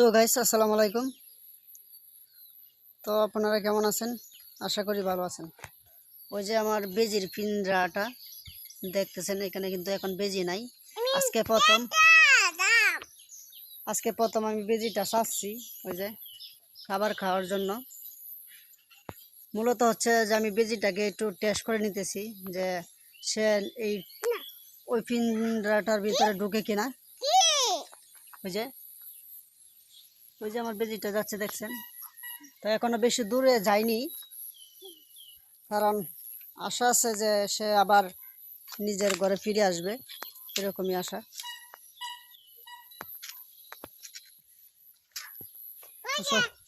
So guys আসসালামু আলাইকুম। তো আপনারা কেমন আছেন? আশা করি ভালো আছেন। ওই যে আমার বেজির পিঞ্জরাটা দেখতেছেন, এখানে কিন্তু এখন বেজি নাই। আজকে প্রথম। আজকে প্রথম আমি বেজিটা চাচ্ছি, ওই যে খাবার খাওয়ার জন্য। মূলত হচ্ছে যে আমি বেজিটাকে একটু টেস্ট করে নিতেছি যে সে এই ওই পিঞ্জরাটার ভিতরে ঢুকে কিনা। ওই যে ওই যে আমার বেজিটা যাচ্ছে, দেখছেন? তো এখনও বেশি দূরে যায়নি। কারণ আশা আছে যে সে আবার নিজের ঘরে ফিরে আসবে। এরকমই আশা।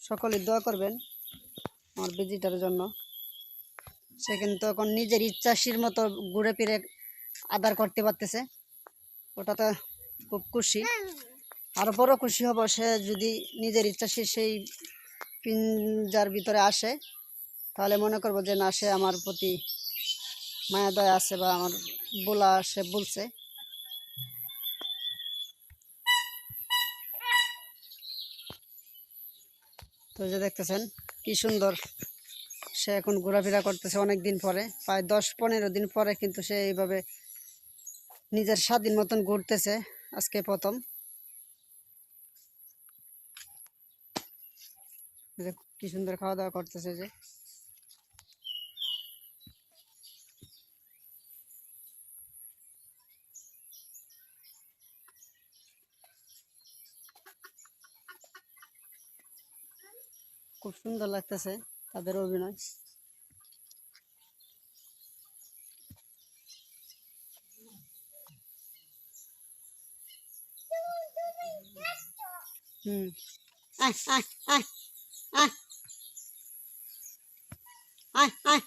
সকলে দোয়া করবেন আমার বেজিটার জন্য। সে কিন্তু এখন নিজের ইচ্ছাসীর মতো ঘুরে ফিরে আদার করতে পারতেছে। ওটা তো খুব খুশি। আরও বড় খুশি হব সে যদি নিজের ইচ্ছা সে সেই পিঞ্জার ভিতরে আসে, তাহলে মনে করব যে না, সে আমার প্রতি মায়া, দয়া আছে বা আমার বলা সে বলছে। তো যে দেখতেছেন, কি সুন্দর সে এখন ঘোরাফেরা করতেছে অনেক দিন পরে, প্রায় দশ পনেরো দিন পরে কিন্তু সে এইভাবে নিজের স্বাধীন মতন ঘুরতেছে, আজকে প্রথম। যে কি সুন্দর খাওয়া দাওয়া করতেছে যে। খুব সুন্দর লাগতেছে তাদের অভিনয়। হুম। আয় আয় আয় আয়